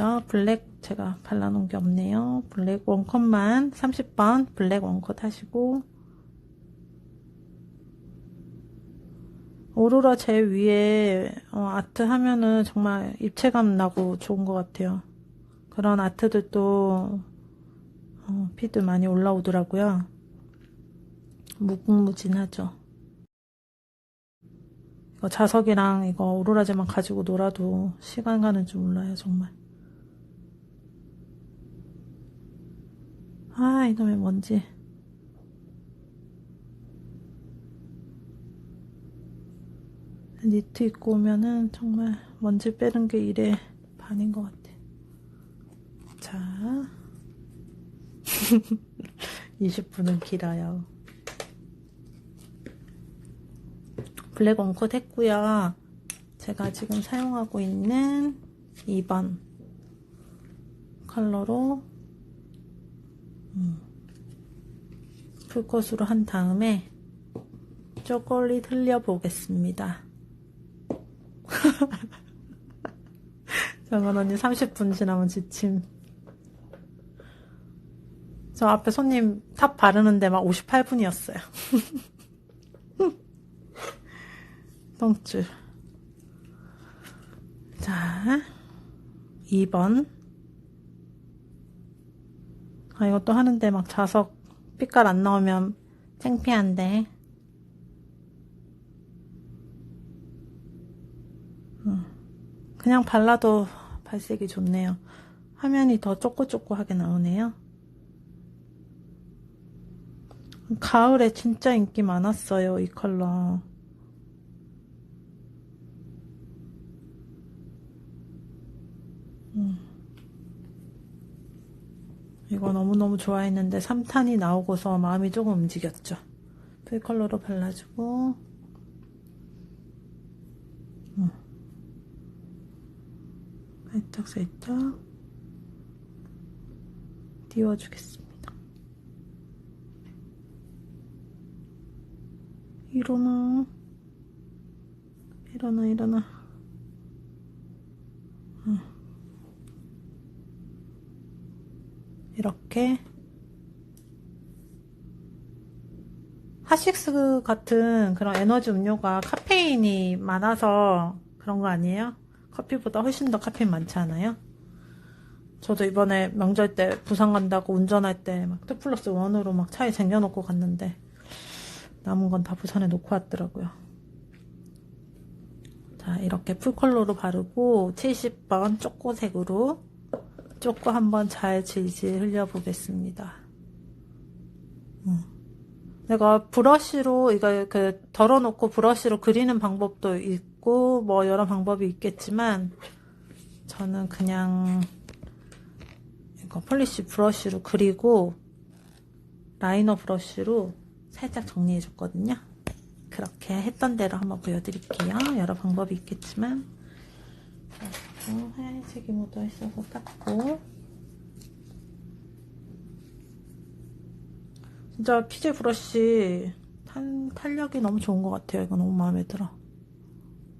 먼저 블랙 제가 발라놓은 게 없네요. 블랙 원컷만 30번 블랙 원컷 하시고 오로라 제일 위에 어, 아트 하면은 정말 입체감 나고 좋은 것 같아요. 그런 아트들도 어, 피드 많이 올라오더라고요. 무궁무진하죠. 이거 자석이랑 이거 오로라제만 가지고 놀아도 시간 가는 줄 몰라요, 정말. 아, 이놈의 먼지. 니트 입고 오면은 정말 먼지 빼는 게 일의 반인 것 같아. 자. 20분은 길어요. 블랙 원컷 했고요. 제가 지금 사용하고 있는 2번 컬러로 음, 풀컷으로 한 다음에 초콜릿 흘려보겠습니다. 정은 언니 30분 지나면 지침. 저 앞에 손님 탑 바르는데 막 58분이었어요. 똥줄. 자, 2번. 아, 이것도 하는데 막 자석 빛깔 안 나오면 창피한데. 음, 그냥 발라도 발색이 좋네요. 화면이 더 쪼꼬쪼꼬하게 나오네요. 가을에 진짜 인기 많았어요, 이 컬러. 음. 이거 너무너무 좋아했는데 3탄이 나오고서 마음이 조금 움직였죠. 풀 컬러로 발라주고 음. 살짝 살짝 띄워주겠습니다. 일어나 일어나 일어나 음. 이렇게 하식스 같은 그런 에너지 음료가 카페인이 많아서 그런 거 아니에요? 커피보다 훨씬 더 카페인 많지 않아요? 저도 이번에 명절 때 부산 간다고 운전할 때막 2 플러스 1으로 막 차에 쟁여놓고 갔는데 남은 건 다 부산에 놓고 왔더라고요. 자, 이렇게 풀컬러로 바르고 70번 쪼꼬색으로 쪼꼬 한번 잘 질질 흘려보겠습니다. 음. 내가 브러쉬로 이거 그 덜어놓고 브러쉬로 그리는 방법도 있고 뭐 여러 방법이 있겠지만 저는 그냥 이거 폴리시 브러쉬로 그리고 라이너 브러쉬로 살짝 정리해 줬거든요. 그렇게 했던 대로 한번 보여드릴게요. 여러 방법이 있겠지만 어, 하얀색이 묻어 있어서 닦고 진짜 피제 브러쉬 탄, 탄력이 너무 좋은 것 같아요. 이거 너무 마음에 들어.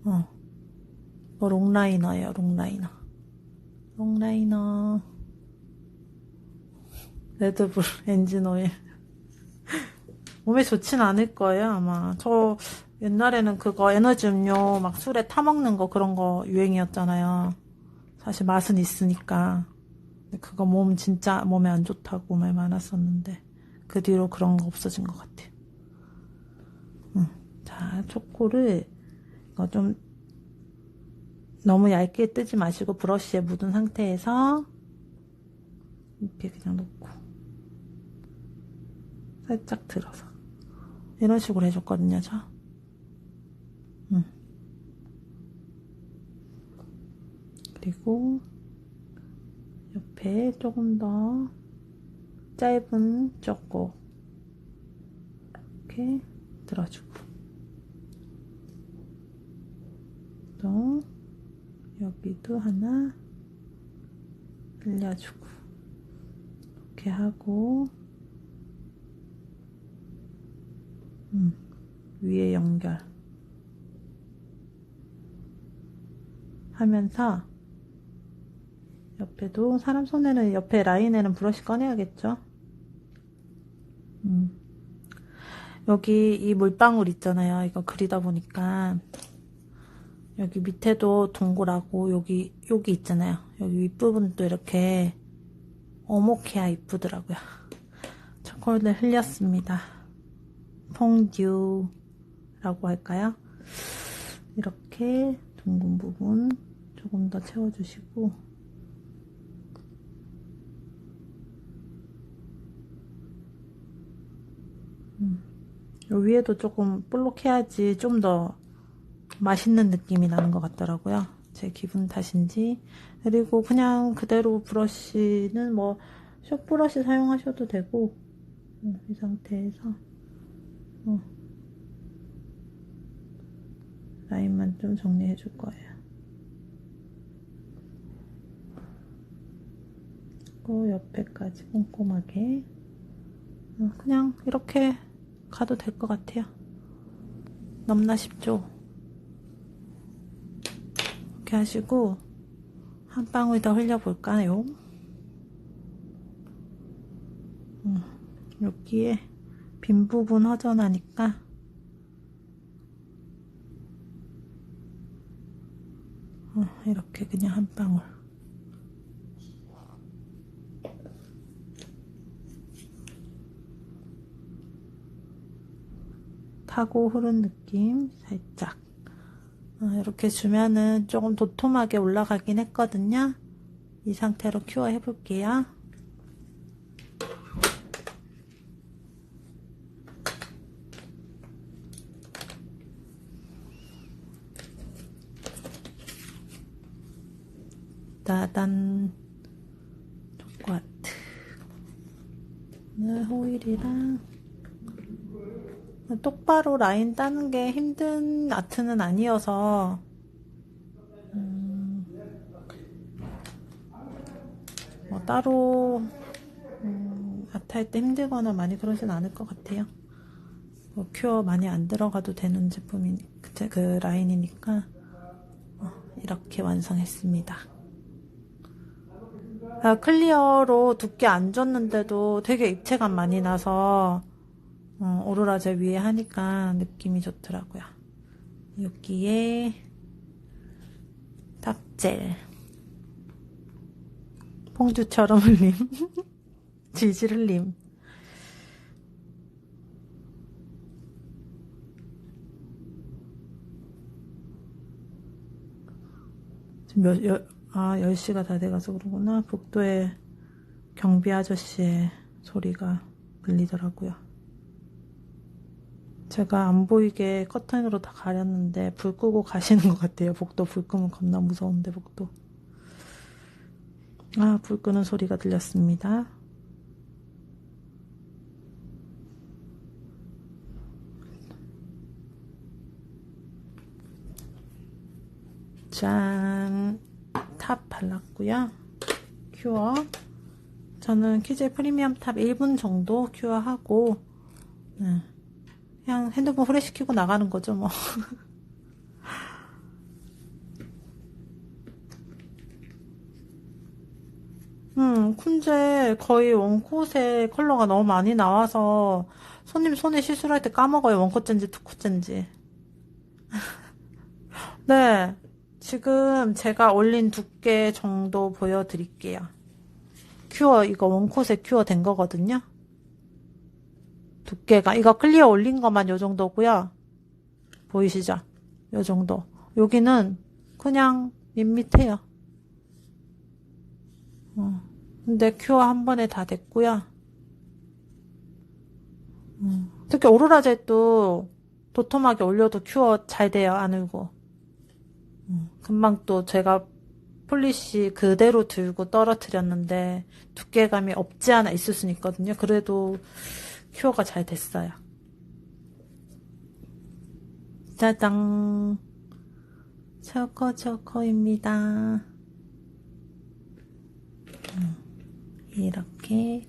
어. 뭐 롱라이너예요. 롱라이너. 롱라이너. 레드불 엔진 오일. 몸에 좋진 않을 거예요, 아마. 저 옛날에는 그거 에너지 음료 막 술에 타먹는 거 그런 거 유행이었잖아요. 사실 맛은 있으니까. 그거 몸 진짜 몸에 안 좋다고 말 많았었는데. 그 뒤로 그런 거 없어진 것 같아요. 응. 자, 초코를 이거 좀 너무 얇게 뜨지 마시고 브러쉬에 묻은 상태에서 이렇게 그냥 놓고 살짝 들어서 이런 식으로 해줬거든요, 저. 음. 그리고 옆에 조금 더 짧은 쪼꼬 이렇게 들어주고. 또 여기도 하나 늘려주고. 이렇게 하고. 음, 위에 연결 하면서 옆에도 사람 손에는 옆에 라인에는 브러쉬 꺼내야겠죠. 음. 여기 이 물방울 있잖아요. 이거 그리다 보니까 여기 밑에도 동그랗고 여기 여기 있잖아요. 여기 윗부분도 이렇게 어목해야 이쁘더라고요. 초콜릿을 흘렸습니다. 퐁듀라고 할까요? 이렇게 둥근 부분 조금 더 채워주시고 위에도 조금 볼록해야지 좀 더 맛있는 느낌이 나는 것 같더라고요. 제 기분 탓인지 그리고 그냥 그대로 브러쉬는 뭐 숏브러쉬 사용하셔도 되고 음, 이 상태에서 어, 라인만 좀 정리해 줄 거예요. 그리고 옆에까지 꼼꼼하게 어, 그냥 이렇게 가도 될 것 같아요. 넘나 싶죠? 이렇게 하시고 한 방울 더 흘려볼까요? 음, 여기에 빈 부분 허전하니까 어, 이렇게 그냥 한 방울 타고 흐른 느낌 살짝. 어, 이렇게 주면은 조금 도톰하게 올라가긴 했거든요. 이 상태로 큐어 해볼게요. 따단 초코아트. 오늘 호일이랑 똑바로 라인 따는 게 힘든 아트는 아니어서 음, 뭐 따로 음, 아트 할 때 힘들거나 많이 그러진 않을 것 같아요. 뭐 큐어 많이 안 들어가도 되는 제품이 그, 그 라인이니까 어, 이렇게 완성했습니다. 아, 클리어로 두께 안 줬는데도 되게 입체감 많이 나서 어, 오로라 젤 위에 하니까 느낌이 좋더라고요. 여기에 탑젤 퐁듀처럼 흘림 질질 흘림 지금 몇, 열, 아, 10시가 다 돼가서 그러구나. 복도에 경비 아저씨의 소리가 들리더라고요. 제가 안 보이게 커튼으로 다 가렸는데 불 끄고 가시는 것 같아요. 복도 불 끄면 겁나 무서운데 복도. 아, 불 끄는 소리가 들렸습니다. 짠. 탑 발랐고요. 큐어. 저는 키즈 프리미엄 탑 1분 정도 큐어하고 네. 그냥 핸드폰 후레시키고 나가는 거죠 뭐. 음, 쿤제 거의 원콧의 컬러가 너무 많이 나와서 손님 손에 시술할 때 까먹어요. 원콧젠지, 투콧젠지. 네. 지금 제가 올린 두께 정도 보여드릴게요. 큐어, 이거 원콧에 큐어 된 거거든요. 두께가, 이거 클리어 올린 것만 요 정도고요. 보이시죠? 요 정도. 여기는 그냥 밋밋해요. 어. 근데 큐어 한 번에 다 됐고요. 음. 특히 오로라 젤도 도톰하게 올려도 큐어 잘 돼요. 안 울고. 음. 금방 또 제가 폴리시 그대로 들고 떨어뜨렸는데 두께감이 없지 않아 있을 수는 있거든요. 그래도 큐어가 잘 됐어요. 짜잔. 초코 초코입니다. 음. 이렇게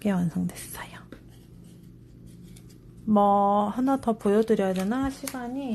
게 완성됐어요. 뭐 하나 더 보여드려야 되나 시간이